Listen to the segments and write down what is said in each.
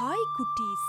Hi குட்டீஸ்.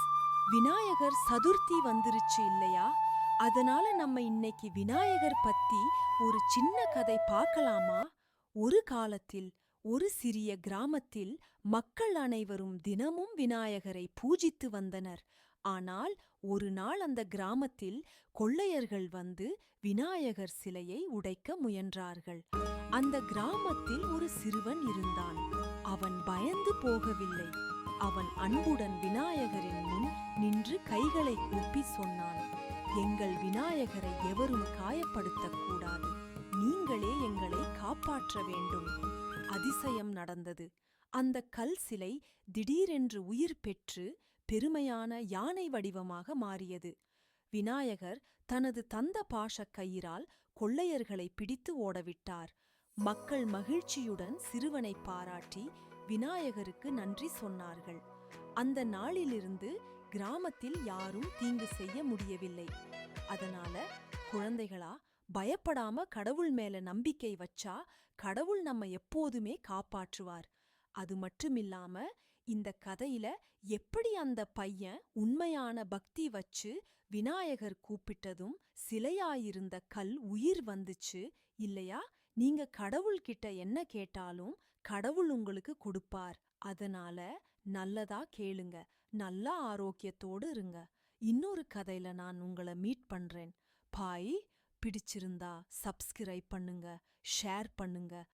விநாயகர் சதுர்த்தி வந்துருச்சு இல்லையா? அதனால நம்ம இன்னைக்கு விநாயகர் பத்தி ஒரு சின்ன கதை பார்க்கலாமா? ஒரு காலத்தில் ஒரு சிறிய கிராமத்தில் மக்கள் அனைவரும் தினமும் விநாயகரை பூஜித்து வந்தனர். ஆனால் ஒரு நாள் அந்த கிராமத்தில் கொள்ளையர்கள் வந்து விநாயகர் சிலையை உடைக்க முயன்றார்கள். அந்த கிராமத்தில் ஒரு சிறுவன் இருந்தான். அவன் பயந்து போகவில்லை. அவன் அன்புடன் விநாயகரின் முன் நின்று கைகளை கூப்பி சொன்னான் எங்கள் விநாயகரை எவரும் காயப்படுத்தக்கூடாது. நீங்களே எங்களை காப்பாற்ற வேண்டும். அதிசயம் நடந்தது. அந்த கல் சிலை திடீரென்று உயிர் பெற்று பெருமையான யானை வடிவமாக மாறியது. விநாயகர் தனது தந்த பாஷக் கயிறால் கொள்ளையர்களை பிடித்து ஓடவிட்டார். மக்கள் மகிழ்ச்சியுடன் சிறுவனை பாராட்டி விநாயகருக்கு நன்றி சொன்னார்கள். அந்த நாளிலிருந்து கிராமத்தில் யாரும் தீங்கு செய்ய முடியவில்லை. அதனால குழந்தைகளா பயப்படாம கடவுள் மேல நம்பிக்கை வச்சா கடவுள் நம்ம எப்போதுமே காப்பாற்றுவார். அது மட்டுமில்லாம இந்த கதையில எப்படி அந்த பையன் உண்மையான பக்தி வச்சு விநாயகர் கூப்பிட்டதும் சிலையாயிருந்த கல் உயிர் வந்துச்சு இல்லையா? நீங்க கடவுள்கிட்ட என்ன கேட்டாலும் கடவுள் உங்களுக்கு கொடுப்பார். அதனால நல்லதா கேளுங்க. நல்ல ஆரோக்கியத்தோடு இருங்க. இன்னொரு கதையில நான் உங்களை மீட் பண்றேன். பாய் பிடிச்சிருந்தா சப்ஸ்கிரைப் பண்ணுங்க ஷேர் பண்ணுங்க.